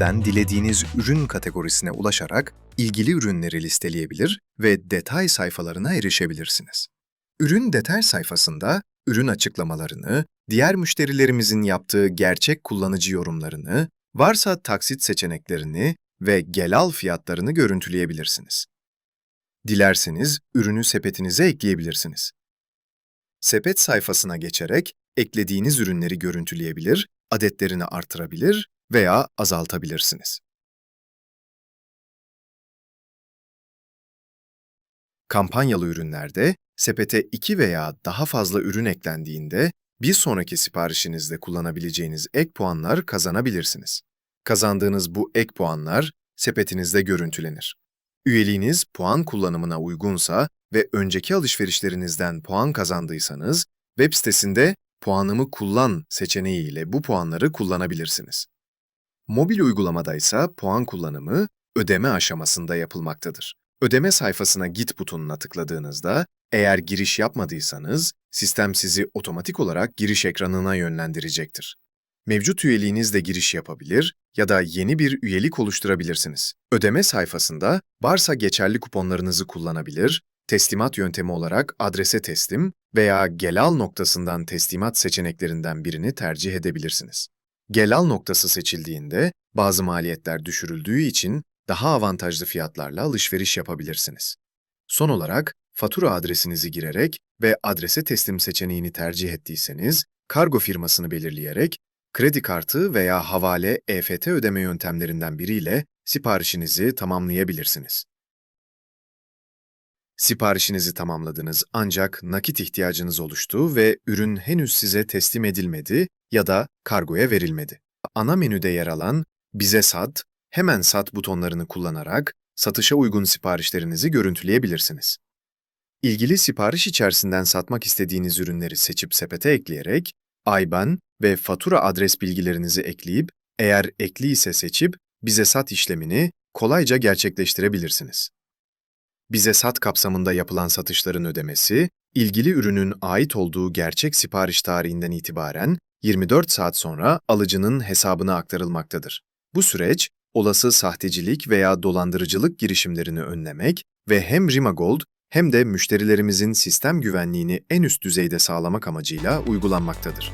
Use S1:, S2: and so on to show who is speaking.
S1: Sepet'ten dilediğiniz ürün kategorisine ulaşarak ilgili ürünleri listeleyebilir ve detay sayfalarına erişebilirsiniz. Ürün detay sayfasında ürün açıklamalarını, diğer müşterilerimizin yaptığı gerçek kullanıcı yorumlarını, varsa taksit seçeneklerini ve gel al fiyatlarını görüntüleyebilirsiniz. Dilerseniz ürünü sepetinize ekleyebilirsiniz. Sepet sayfasına geçerek eklediğiniz ürünleri görüntüleyebilir, adetlerini artırabilir veya azaltabilirsiniz. Kampanyalı ürünlerde sepete iki veya daha fazla ürün eklendiğinde bir sonraki siparişinizde kullanabileceğiniz ek puanlar kazanabilirsiniz. Kazandığınız bu ek puanlar sepetinizde görüntülenir. Üyeliğiniz puan kullanımına uygunsa ve önceki alışverişlerinizden puan kazandıysanız, web sitesinde puanımı kullan seçeneği ile bu puanları kullanabilirsiniz. Mobil uygulamada ise puan kullanımı ödeme aşamasında yapılmaktadır. Ödeme sayfasına git butonuna tıkladığınızda, eğer giriş yapmadıysanız, sistem sizi otomatik olarak giriş ekranına yönlendirecektir. Mevcut üyeliğinizle giriş yapabilir ya da yeni bir üyelik oluşturabilirsiniz. Ödeme sayfasında varsa geçerli kuponlarınızı kullanabilir, teslimat yöntemi olarak adrese teslim veya gel al noktasından teslimat seçeneklerinden birini tercih edebilirsiniz. Gel al noktası seçildiğinde bazı maliyetler düşürüldüğü için daha avantajlı fiyatlarla alışveriş yapabilirsiniz. Son olarak fatura adresinizi girerek ve adrese teslim seçeneğini tercih ettiyseniz, kargo firmasını belirleyerek kredi kartı veya havale EFT ödeme yöntemlerinden biriyle siparişinizi tamamlayabilirsiniz. Siparişinizi tamamladınız ancak nakit ihtiyacınız oluştu ve ürün henüz size teslim edilmedi ya da kargoya verilmedi. Ana menüde yer alan Bize Sat, Hemen Sat butonlarını kullanarak satışa uygun siparişlerinizi görüntüleyebilirsiniz. İlgili sipariş içerisinden satmak istediğiniz ürünleri seçip sepete ekleyerek, IBAN ve fatura adres bilgilerinizi ekleyip, eğer ekli ise seçip Bize Sat işlemini kolayca gerçekleştirebilirsiniz. Bize Sat kapsamında yapılan satışların ödemesi, ilgili ürünün ait olduğu gerçek sipariş tarihinden itibaren 24 saat sonra alıcının hesabına aktarılmaktadır. Bu süreç, olası sahtecilik veya dolandırıcılık girişimlerini önlemek ve hem Rimagold hem de müşterilerimizin sistem güvenliğini en üst düzeyde sağlamak amacıyla uygulanmaktadır.